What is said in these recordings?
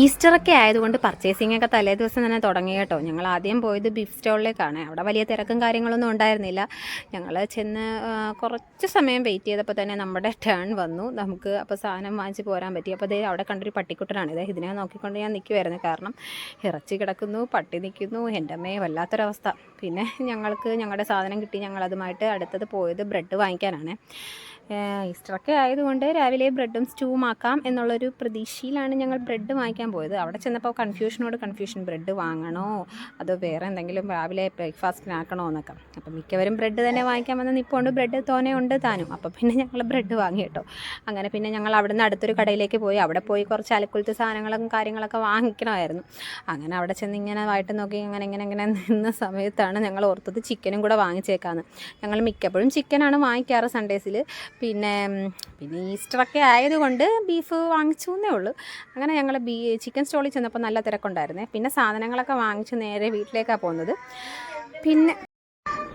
ഈസ്റ്ററൊക്കെ ആയതുകൊണ്ട് പർച്ചേസിംഗ് ഒക്കെ തലേ ദിവസം തന്നെ തുടങ്ങി കേട്ടോ. ഞങ്ങൾ ആദ്യം പോയത് ബീഫ് സ്റ്റോളിലേക്കാണ്. അവിടെ വലിയ തിരക്കും കാര്യങ്ങളൊന്നും ഉണ്ടായിരുന്നില്ല. ഞങ്ങൾ ചെന്ന് കുറച്ച് സമയം വെയിറ്റ് ചെയ്തപ്പോൾ തന്നെ നമ്മുടെ ടേൺ വന്നു. നമുക്ക് അപ്പോൾ സാധനം വാങ്ങിച്ച് പോരാൻ പറ്റി. അപ്പോൾ ദേ അവിടെ കണ്ടൊരു പട്ടിക്കുട്ടനാണ്. ഇതേ ഇതിനെ നോക്കിക്കൊണ്ട് ഞാൻ നിൽക്കുമായിരുന്നു കാരണം ഇറച്ചി കിടക്കുന്നു പട്ടി നിൽക്കുന്നു. എന്റെ അമ്മയെ വല്ലാത്തൊരവസ്ഥ. പിന്നെ ഞങ്ങൾക്ക് ഞങ്ങളുടെ സാധനം കിട്ടി. ഞങ്ങളതുമായിട്ട് അടുത്തത് പോയത് ബ്രെഡ് വാങ്ങിക്കാനാണ്. ഈസ്റ്ററൊക്കെ ആയതുകൊണ്ട് രാവിലെ ബ്രെഡും സ്റ്റൂവും ആക്കാം എന്നുള്ളൊരു പ്രതീക്ഷയിലാണ് ഞങ്ങൾ ബ്രെഡ് വാങ്ങിക്കാൻ പോയത്. അവിടെ ചെന്നപ്പോൾ കൺഫ്യൂഷനോട് കൺഫ്യൂഷൻ ബ്രെഡ് വാങ്ങണോ? അതോ വേറെ എന്തെങ്കിലും രാവിലെ ബ്രേക്ക്ഫാസ്റ്റിനാക്കണോ എന്നൊക്കെ. അപ്പം മിക്കവരും ബ്രെഡ് തന്നെ വാങ്ങിക്കാൻ വന്ന നിപ്പുണ്ട്. ബ്രെഡ് തോനെ ഉണ്ട് താനും. അപ്പോൾ പിന്നെ ഞങ്ങൾ ബ്രെഡ് വാങ്ങി കേട്ടോ. അങ്ങനെ പിന്നെ ഞങ്ങൾ അവിടെ നിന്ന് അടുത്തൊരു കടയിലേക്ക് പോയി. അവിടെ പോയി കുറച്ച് അലക്കുലത്തെ സാധനങ്ങളും കാര്യങ്ങളൊക്കെ വാങ്ങിക്കണമായിരുന്നു. അങ്ങനെ അവിടെ ചെന്ന് ഇങ്ങനെ വായിട്ട് നോക്കി അങ്ങനെ ഇങ്ങനെ ഇങ്ങനെ നിന്ന സമയത്താണ് ഞങ്ങൾ ഓർത്തത് ചിക്കനും കൂടെ വാങ്ങിച്ചേക്കാന്ന്. ഞങ്ങൾ മിക്കപ്പോഴും ചിക്കനാണ് വാങ്ങിക്കാറ് സൺഡേസിൽ പിന്നെ പിന്നെ ഈസ്റ്ററൊക്കെ ആയതുകൊണ്ട് ബീഫ് വാങ്ങിച്ചു എന്നേ ഉള്ളൂ. അങ്ങനെ ഞങ്ങൾ ബീ ചിക്കൻ സ്റ്റോളിൽ ചെന്നപ്പോൾ നല്ല തിരക്കുണ്ടായിരുന്നേ. പിന്നെ സാധനങ്ങളൊക്കെ വാങ്ങിച്ച് നേരെ വീട്ടിലേക്കാണ് പോകുന്നത്. പിന്നെ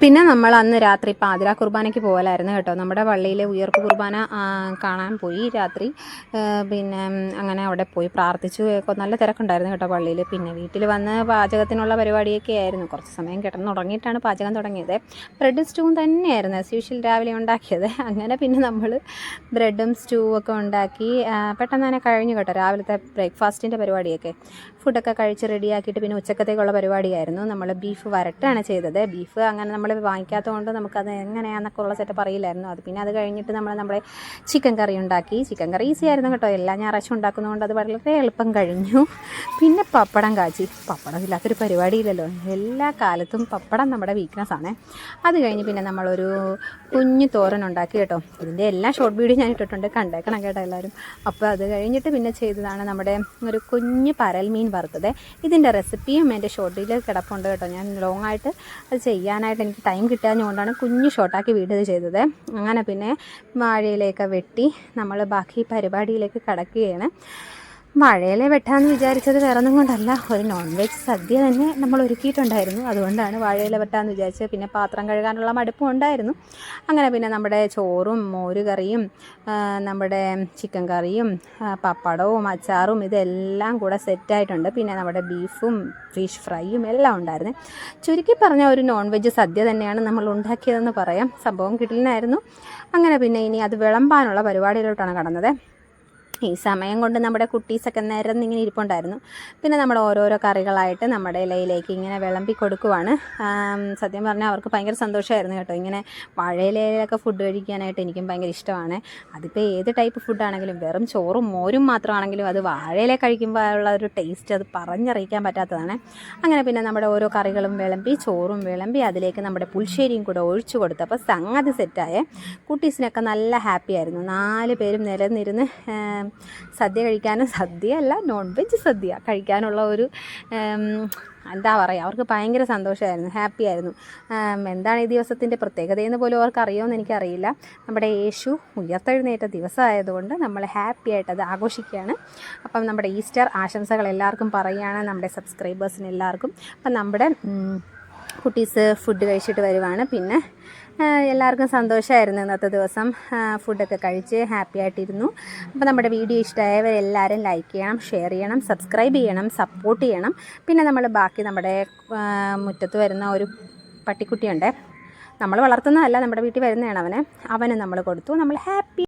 പിന്നെ നമ്മൾ അന്ന് രാത്രി പാതിരാ കുർബാനയ്ക്ക് പോകലായിരുന്നു കേട്ടോ. നമ്മുടെ പള്ളിയിലെ ഉയർപ്പ് കുർബാന കാണാൻ പോയി രാത്രി. പിന്നെ അങ്ങനെ അവിടെ പോയി പ്രാർത്ഥിച്ചു. നല്ല തിരക്കുണ്ടായിരുന്നു കേട്ടോ പള്ളിയിൽ. പിന്നെ വീട്ടിൽ വന്ന് പാചകത്തിനുള്ള പരിപാടിയൊക്കെ ആയിരുന്നു. കുറച്ച് സമയം കിടന്ന് തുടങ്ങിയിട്ടാണ് പാചകം തുടങ്ങിയത്. ബ്രെഡ് സ്റ്റൂവും തന്നെയായിരുന്നു. ആസ് യൂഷ്വൽ രാവിലെ ഉണ്ടാക്കിയത്. അങ്ങനെ പിന്നെ നമ്മൾ ബ്രെഡും സ്റ്റൂവും ഒക്കെ ഉണ്ടാക്കി പെട്ടെന്ന് തന്നെ കഴിഞ്ഞു കേട്ടോ രാവിലത്തെ ബ്രേക്ക്ഫാസ്റ്റിന്റെ പരിപാടിയൊക്കെ. ഫുഡൊക്കെ കഴിച്ച് റെഡിയാക്കിയിട്ട് പിന്നെ ഉച്ചക്കത്തേക്കുള്ള പരിപാടിയായിരുന്നു. നമ്മൾ ബീഫ് വരട്ടാണ് ചെയ്തത്. ബീഫ് അങ്ങനെ നമ്മൾ വാങ്ങിക്കാത്തതുകൊണ്ട് നമുക്കത് എങ്ങനെയാണെന്നൊക്കെ ഉള്ള സെറ്റപ്പ് അറിയില്ലായിരുന്നു. അത് പിന്നെ അത് കഴിഞ്ഞിട്ട് നമ്മൾ നമ്മുടെ ചിക്കൻ കറി ഉണ്ടാക്കി. ചിക്കൻ കറി ഈസി ആയിരുന്നു കേട്ടോ. എല്ലാ ഞായറാഴ്ച ഉണ്ടാക്കുന്നതുകൊണ്ട് അത് വളരെ എളുപ്പം കഴിഞ്ഞു. പിന്നെ പപ്പടം കാച്ചി. പപ്പടം ഇല്ലാത്തൊരു പരിപാടിയില്ലല്ലോ. എല്ലാ കാലത്തും പപ്പടം നമ്മുടെ വീക്ക്നെസ് ആണ്. അത് കഴിഞ്ഞ് പിന്നെ നമ്മളൊരു കുഞ്ഞു തോരൻ ഉണ്ടാക്കി കേട്ടോ. ഇതിന്റെ എല്ലാ ഷോർട്ട് വീഡിയോ ഞാൻ ഇട്ടിട്ടുണ്ട്. കണ്ടേക്കണം കേട്ടോ എല്ലാവരും. അപ്പോൾ അത് കഴിഞ്ഞിട്ട് പിന്നെ ചെയ്തതാണ് നമ്മുടെ ഒരു കുഞ്ഞ് പരൽ മീൻ വറുത്തത്. ഇതിന്റെ റെസിപ്പിയും എന്റെ വീഡിയോ കിടപ്പുണ്ട് കേട്ടോ. ഞാൻ ലോങ് ആയിട്ട് അത് ചെയ്യാനായിട്ട് എനിക്ക് ടൈം കിട്ടാഞ്ഞുകൊണ്ടാണ് കുഞ്ഞ് ഷോർട്ടാക്കി വീഡിയോ ചെയ്തത്. അങ്ങനെ പിന്നെ വാഴയിലേക്ക് വെട്ടി നമ്മൾ ബാക്കി പരിപാടിയിലേക്ക് കടക്കുകയാണ്. വാഴയില വെട്ടാന്ന് വിചാരിച്ചത് വേറെ ഒന്നും കൊണ്ടല്ല. ഒരു നോൺ വെജ് സദ്യ തന്നെ നമ്മൾ ഒരുക്കിയിട്ടുണ്ടായിരുന്നു. അതുകൊണ്ടാണ് വാഴയില വെട്ടാന്ന് വിചാരിച്ചത്. പിന്നെ പാത്രം കഴുകാനുള്ള മടുപ്പും ഉണ്ടായിരുന്നു. അങ്ങനെ പിന്നെ നമ്മുടെ ചോറും മോരുകറിയും നമ്മുടെ ചിക്കൻ കറിയും പപ്പടവും അച്ചാറും ഇതെല്ലാം കൂടെ സെറ്റായിട്ടുണ്ട് പിന്നെ നമ്മുടെ ബീഫും ഫിഷ് ഫ്രൈയും എല്ലാം ഉണ്ടായിരുന്നു. ചുരുക്കി പറഞ്ഞ ഒരു നോൺ വെജ് സദ്യ തന്നെയാണ് നമ്മൾ ഉണ്ടാക്കിയതെന്ന് പറയാം. സംഭവം കിട്ടില്ലായിരുന്നു അങ്ങനെ പിന്നെ ഇനി അത് വിളമ്പാനുള്ള പരിപാടിയിലോട്ടാണ് കടന്നത്. ഈ സമയം കൊണ്ട് നമ്മുടെ കുട്ടീസൊക്കെ നേരം ഇങ്ങനെ ഇരിപ്പുണ്ടായിരുന്നു. പിന്നെ നമ്മൾ ഓരോരോ കറികളായിട്ട് നമ്മുടെ ഇലയിലേക്ക് ഇങ്ങനെ വിളമ്പി കൊടുക്കുവാണ്. സത്യം പറഞ്ഞാൽ അവർക്ക് ഭയങ്കര സന്തോഷമായിരുന്നു കേട്ടോ. ഇങ്ങനെ വാഴയിലയിലൊക്കെ ഫുഡ് കഴിക്കാനായിട്ട് എനിക്കും ഭയങ്കര ഇഷ്ടമാണ്. അതിപ്പോൾ ഏത് ടൈപ്പ് ഫുഡാണെങ്കിലും വെറും ചോറും മോരും മാത്രമാണെങ്കിലും അത് വാഴയില കഴിക്കുമ്പോൾ ഉള്ള ഒരു ടേസ്റ്റ് അത് പറഞ്ഞറിയിക്കാൻ പറ്റാത്തതാണ്. അങ്ങനെ പിന്നെ നമ്മുടെ ഓരോ കറികളും വിളമ്പി ചോറും വിളമ്പി അതിലേക്ക് നമ്മുടെ പുൽശ്ശേരിയും കൂടെ ഒഴിച്ചു കൊടുത്തപ്പോൾ സംഗതി സെറ്റായ കുട്ടീസിനൊക്കെ നല്ല ഹാപ്പിയായിരുന്നു നാല് പേരും നിരന്നിരുന്ന് സദ്യ കഴിക്കാനും സദ്യ അല്ല നോൺ വെജ് സദ്യ. കഴിക്കാനുള്ള ഒരു എന്താ പറയുക അവർക്ക് ഭയങ്കര സന്തോഷമായിരുന്നു ഹാപ്പി ആയിരുന്നു. എന്താണ് ഈ ദിവസത്തിന്റെ പ്രത്യേകതയെന്ന് പോലും അവർക്ക് അറിയുമെന്ന് എനിക്കറിയില്ല. നമ്മുടെ യേശു ഉയർത്തെഴുന്നേറ്റ ദിവസമായതുകൊണ്ട് നമ്മൾ ഹാപ്പി ആയിട്ട് അത് ആഘോഷിക്കുകയാണ്. അപ്പം നമ്മുടെ ഈസ്റ്റർ ആശംസകൾ എല്ലാവർക്കും പറയുകയാണ് നമ്മുടെ സബ്സ്ക്രൈബേഴ്സിന് എല്ലാവർക്കും. അപ്പം നമ്മുടെ കുട്ടീസ് ഫുഡ് കഴിച്ചിട്ട് വരുവാണ്. പിന്നെ എല്ലാവർക്കും സന്തോഷമായിരുന്നു ഇന്നത്തെ ദിവസം. ഫുഡൊക്കെ കഴിച്ച് ഹാപ്പി ആയിട്ടിരുന്നു. അപ്പോൾ നമ്മുടെ വീഡിയോ ഇഷ്ടമായവരെല്ലാവരും ലൈക്ക് ചെയ്യണം ഷെയർ ചെയ്യണം സബ്സ്ക്രൈബ് ചെയ്യണം സപ്പോർട്ട് ചെയ്യണം. പിന്നെ നമ്മൾ ബാക്കി നമ്മുടെ മുറ്റത്ത് വരുന്ന ഒരു പട്ടിക്കുട്ടിയുണ്ട്. നമ്മൾ വളർത്തുന്നതല്ല നമ്മുടെ വീട്ടിൽ വരുന്നതാണ് അവനെ. അവന് നമ്മൾ കൊടുത്തു. നമ്മൾ ഹാപ്പി